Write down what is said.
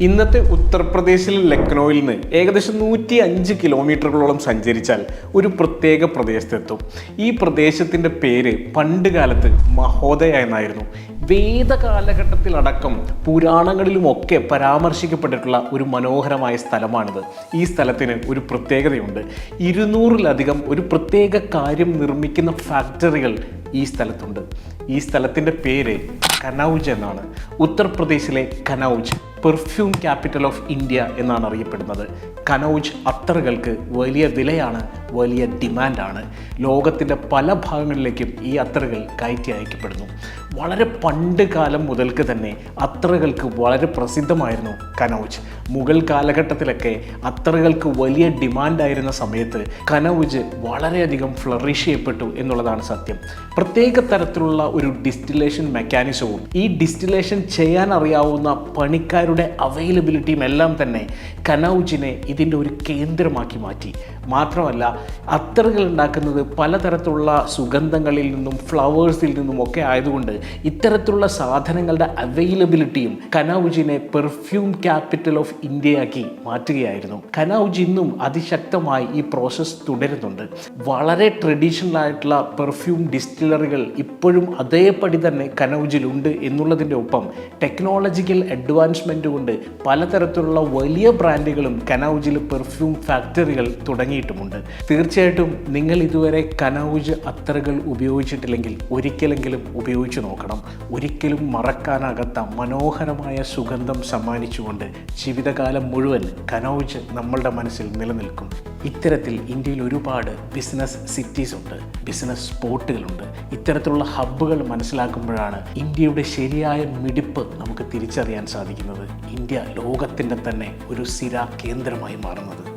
ഇന്നത്തെ ഉത്തർപ്രദേശിലെ ലക്നൌവിൽ നിന്ന് ഏകദേശം നൂറ്റി അഞ്ച് കിലോമീറ്ററുകളോളം സഞ്ചരിച്ചാൽ ഒരു പ്രത്യേക പ്രദേശത്തെത്തും. ഈ പ്രദേശത്തിന്റെ പേര് പണ്ട് കാലത്ത് മഹോദയ എന്നായിരുന്നു. വേദകാലഘട്ടത്തിലടക്കം പുരാണങ്ങളിലുമൊക്കെ പരാമർശിക്കപ്പെട്ടിട്ടുള്ള ഒരു മനോഹരമായ സ്ഥലമാണിത്. ഈ സ്ഥലത്തിന് ഒരു പ്രത്യേകതയുണ്ട്. ഇരുന്നൂറിലധികം ഒരു പ്രത്യേക കാര്യം നിർമ്മിക്കുന്ന ഫാക്ടറികൾ ഈ സ്ഥലത്തുണ്ട്. ഈ സ്ഥലത്തിന്റെ പേര് കനൗജ് എന്നാണ്. ഉത്തർപ്രദേശിലെ Kannauj. Perfume capital of India എന്നാണ് അറിയപ്പെടുന്നത് കനൗജ് അത്തറുകൾക്ക് വലിയ വിലയാണ് വലിയ ഡിമാൻഡാണ്. ലോകത്തിന്റെ പല ഭാഗങ്ങളിലേക്കും ഈ അത്തറുകൾ കയറ്റി അയക്കപ്പെടുന്നു. വളരെ പണ്ട് കാലം മുതൽക്ക് തന്നെ അത്തറുകൾക്ക് വളരെ പ്രസിദ്ധമായിരുന്നു കനൗജ്. മുഗൾ കാലഘട്ടത്തിലൊക്കെ അത്തറുകൾക്ക് വലിയ ഡിമാൻഡായിരുന്ന സമയത്ത് കനൗജ് വളരെയധികം ഫ്ലറിഷ് ചെയ്യപ്പെട്ടു എന്നുള്ളതാണ് സത്യം. പ്രത്യേക തരത്തിലുള്ള ഒരു ഡിസ്റ്റിലേഷൻ മെക്കാനിസവും ഈ ഡിസ്റ്റിലേഷൻ ചെയ്യാൻ അറിയാവുന്ന പണിക്കാരുടെ അവൈലബിലിറ്റിയും എല്ലാം തന്നെ കനൗജിനെ ഇതിന്റെ ഒരു കേന്ദ്രമാക്കി മാറ്റി. മാത്രമല്ല അത്തറുകൾ ഉണ്ടാക്കുന്നത് പലതരത്തിലുള്ള സുഗന്ധങ്ങളിൽ നിന്നും ഫ്ലവേഴ്സിൽ നിന്നും ഒക്കെ ആയതുകൊണ്ട് ഇത്തരത്തിലുള്ള സാധനങ്ങളുടെ അവൈലബിലിറ്റിയും കനൗജിനെ പെർഫ്യൂം ക്യാപിറ്റൽ ഓഫ് ഇന്ത്യയാക്കി മാറ്റുകയായിരുന്നു. കനൗജ് ഇന്നും അതിശക്തമായി ഈ പ്രോസസ്സ് തുടരുന്നുണ്ട്. വളരെ ട്രഡീഷണൽ ആയിട്ടുള്ള പെർഫ്യൂം ഡിസ്റ്റിലറികൾ ഇപ്പോഴും അതേപടി തന്നെ കനൗജിലുണ്ട് എന്നുള്ളതിന്റെ ഒപ്പം ടെക്നോളജിക്കൽ അഡ്വാൻസ്മെന്റ് കൊണ്ട് പലതരത്തിലുള്ള വലിയ ബ്രാൻഡുകളും കനൗജിൽ പെർഫ്യൂം ഫാക്ടറികൾ തുടങ്ങിയിട്ടുമുണ്ട്. തീർച്ചയായിട്ടും നിങ്ങൾ ഇതുവരെ കനൗജ് അത്തറുകൾ ഉപയോഗിച്ചിട്ടില്ലെങ്കിൽ ഒരിക്കലെങ്കിലും ഉപയോഗിച്ചു നോക്കണം. ഒരിക്കലും മറക്കാനാകാത്ത മനോഹരമായ സുഗന്ധം സമ്മാനിച്ചുകൊണ്ട് ജീവിതകാലം മുഴുവൻ കനൗജ് നമ്മളുടെ മനസ്സിൽ നിലനിൽക്കും. ഇത്തരത്തിൽ ഇന്ത്യയിൽ ഒരുപാട് ബിസിനസ് സിറ്റീസ് ഉണ്ട് ബിസിനസ് സ്പോട്ടുകളുണ്ട് ഇത്തരത്തിലുള്ള ഹബ്ബുകൾ മനസ്സിലാക്കുമ്പോഴാണ് ഇന്ത്യയുടെ ശരിയായ മിടിപ്പ് നമുക്ക് തിരിച്ചറിയാൻ സാധിക്കുന്നത്. ഇന്ത്യ ലോകത്തിന്റെ തന്നെ ഒരു സ്ഥിര കേന്ദ്രമായി മാറുന്നത്.